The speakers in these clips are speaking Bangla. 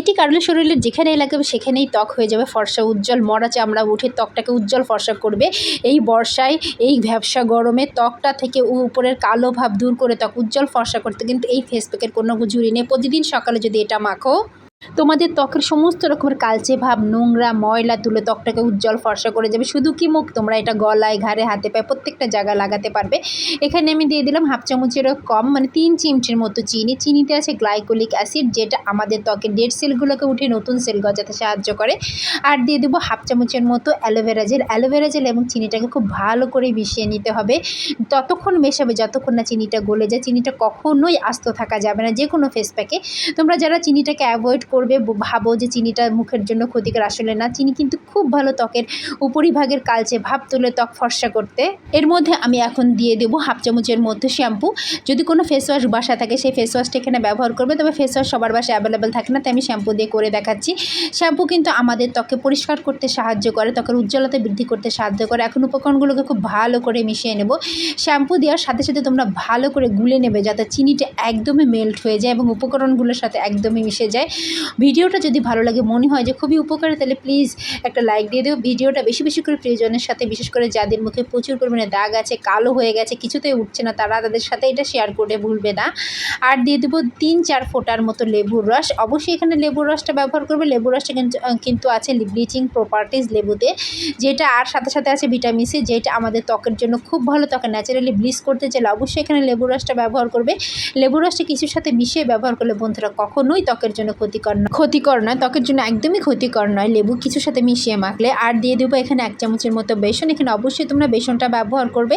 এটি কারণে শরীরের যেখানেই লাগাবে সেখানেই ত্বক হয়ে যাবে, ফর্সা উজ্জ্বল, মরা চামড়া উঠে ত্বকটাকে উজ্জ্বল ফর্সা করবে। এই বর্ষায়, এই ভ্যাবসা গরমে ত্বকটা থেকে উপরের কালো ভাব দূর করে ত্বক উজ্জ্বল ফর্সা করতে, কিন্তু এই ফেস প্যাকের কোনো জুড়ি নেই। প্রতিদিন সকালে যদি এটা মাখো তোমাদের ত্বকের সমস্ত রকমের কালচে ভাব, নোংরা, ময়লা তুলে ত্বকটাকে উজ্জ্বল ফর্সা করে যাবে। শুধু কি মুখ? তোমরা এটা গলায়, ঘাড়ে, হাতে পায়ে প্রত্যেকটা জায়গায় লাগাতে পারবে। এখানে আমি দিয়ে দিলাম হাফ চামচেরও কম মানে তিন চিমটির মতো চিনি। চিনিতে আছে গ্লাইকোলিক অ্যাসিড, যেটা আমাদের ত্বকের ডেড সেলগুলোকে উঠে নতুন সেল গজাতে সাহায্য করে। আর দিয়ে দেবো হাফ চামচের মতো অ্যালোভেরা জেল। অ্যালোভেরা জেল এবং চিনিটাকে খুব ভালো করে মিশিয়ে নিতে হবে। ততক্ষণ মেশাবে, যতক্ষণ না চিনিটা গলে যায়, চিনিটা কখনোই আস্ত থাকা যাবে না যে কোনো ফেস প্যাকে তোমরা যারা চিনিটাকে অ্যাভয়েড করবে ভাবো যে চিনিটা মুখের জন্য ক্ষতিকর আসলে না। চিনি কিন্তু খুব ভালো ত্বকের উপরিভাগের কালচে ভাব তুলে ত্বক ফর্সা করতে। এর মধ্যে আমি এখন দিয়ে দেবো হাফ চামচের মধ্যে শ্যাম্পু। যদি কোনো ফেস ওয়াশ বাসা থাকে, সেই ফেস ওয়াশটা এখানে ব্যবহার করবে। তবে ফেস ওয়াশ সবার বাসায় অ্যাভেলেবেল থাকে না, তাই আমি শ্যাম্পু দিয়ে করে দেখাচ্ছি। শ্যাম্পু কিন্তু আমাদের ত্বকে পরিষ্কার করতে সাহায্য করে, ত্বকের উজ্জ্বলতা বৃদ্ধি করতে সাহায্য করে। এখন উপকরণগুলোকে খুব ভালো করে মিশিয়ে নেব। শ্যাম্পু দেওয়ার সাথে সাথে তোমরা ভালো করে গুলে নেবে, যাতে চিনিটা একদমই মেল্ট হয়ে যায় এবং উপকরণগুলোর সাথে একদমই মিশে যায়। ভিডিওটা যদি ভালো লাগে, মনে হয় যে খুবই উপকারী, তাহলে প্লিজ একটা লাইক দিয়ে দেবো ভিডিওটা বেশি বেশি করে প্রিয়জনের সাথে, বিশেষ করে যাদের মুখে প্রচুর পরিমাণে দাগ আছে, কালো হয়ে গেছে, কিছুতেই উঠছে না, তারা তাদের সাথে এটা শেয়ার করে ভুলবে না। আর দিয়ে দেবো তিন চার ফোঁটার মতো লেবুর রস। অবশ্যই এখানে লেবুর রসটা ব্যবহার করবে। লেবুর রসটা কিন্তু কিন্তু আছে ব্লিচিং প্রপার্টিস লেবুতে, যেটা আর সাথে সাথে আছে ভিটামিন সি যেটা আমাদের ত্বকের জন্য খুব ভালো ত্বকে ন্যাচারালি ব্লিচ করতে চাইলে অবশ্যই এখানে লেবুর রসটা ব্যবহার করবে। লেবুর রসটা কিছুর সাথে মিশিয়ে ব্যবহার করলে বন্ধুরা কখনোই ত্বকের জন্য ক্ষতিকর নয়। ক্ষতিকর নয়, ত্বকের জন্য একদমই ক্ষতিকর নয়। লেবু কিছুর সাথে মিশিয়ে মাখলে আর দিয়ে দেবো এখানে এক চামচের মতো বেসন। এখানে অবশ্যই তোমরা বেসনটা ব্যবহার করবে।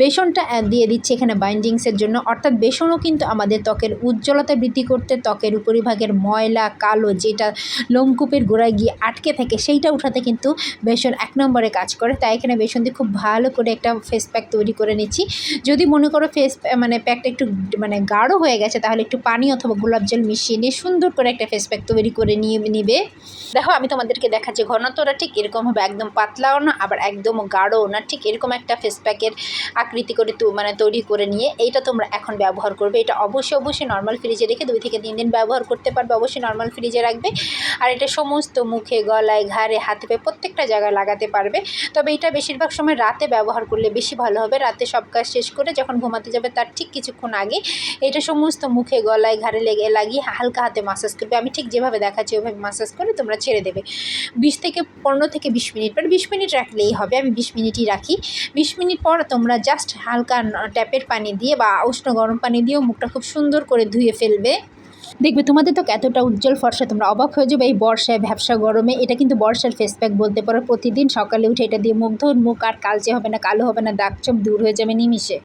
বেসনটা দিয়ে দিচ্ছে এখানে বাইন্ডিংসের জন্য। অর্থাৎ বেসনও কিন্তু আমাদের ত্বকের উজ্জ্বলতা বৃদ্ধি করতে, ত্বকের উপরিভাগের ময়লা, কালো যেটা লোমকূপের গোড়ায় গিয়ে আটকে থাকে, সেইটা উঠাতে কিন্তু বেসন এক নম্বরে কাজ করে। তাই এখানে বেসন দিয়ে খুব ভালো করে একটা ফেস প্যাক তৈরি করে নিচ্ছি। যদি মনে করো ফেস মানে প্যাকটা একটু মানে গাঢ় হয়ে গেছে, তাহলে একটু পানি অথবা গোলাপ জল মিশিয়ে নিয়ে সুন্দর করে একটা ফেস প্যাক তৈরি করে নিয়ে নিবে। দেখো, আমি তোমাদেরকে দেখাচ্ছি, ঘনত্বটা ঠিক এরকম হবে, একদম পাতলাও না, আবার একদম গাঢ়ও না, ঠিক এরকম একটা ফেস প্যাকের আকৃতি করে তু- মানে তৈরি করে নিয়ে, এইটা তোমরা এখন ব্যবহার করবে। এটা অবশ্যই অবশ্যই নর্মাল ফ্রিজে রেখে দুই থেকে তিন দিন ব্যবহার করতে পারবে, অবশ্যই নর্মাল ফ্রিজে রাখবে। আর এটা সমস্ত মুখে, গলায়, ঘাড়ে, হাতে পায়ে প্রত্যেকটা জায়গায় লাগাতে পারবে। তবে এটা বেশিরভাগ সময় রাতে ব্যবহার করলে বেশি ভালো হবে, রাতে সব কাজ শেষ করে যখন ঘুমাতে যাবে তার ঠিক কিছুক্ষণ আগে, এটা সমস্ত মুখে, গলায়, ঘাড়ে লেগে লাগিয়ে হালকা হাতে মাসাজ করবে। আমি ঠিক যেভাবে দেখাচ্ছি, ওইভাবে মাসাজ করে তোমরা ছেড়ে দেবে। বিশ থেকে পনেরো থেকে বিশ মিনিট পর বিশ মিনিট রাখলেই হবে, আমি বিশ মিনিটই রাখি। বিশ মিনিট পর তোমরা জাস্ট হালকা ট্যাপের পানি দিয়ে বা উষ্ণ গরম পানি দিয়েও মুখটা খুব সুন্দর করে ধুয়ে ফেলবে। দেখবে তোমাদের তো এতটা উজ্জ্বল ফর্সা, তোমরা অবাক হয়ে যাবে, এই বর্ষায় ভ্যাবসা গরমে। এটা কিন্তু বর্ষার ফেস প্যাক বলতে পারো। প্রতিদিন সকালে উঠে এটা দিয়ে মুখ ধুন, মুখ আর কালচে হবে না, কালো হবে না, দাগ চোখ দূর হয়ে যাবে নিমিশে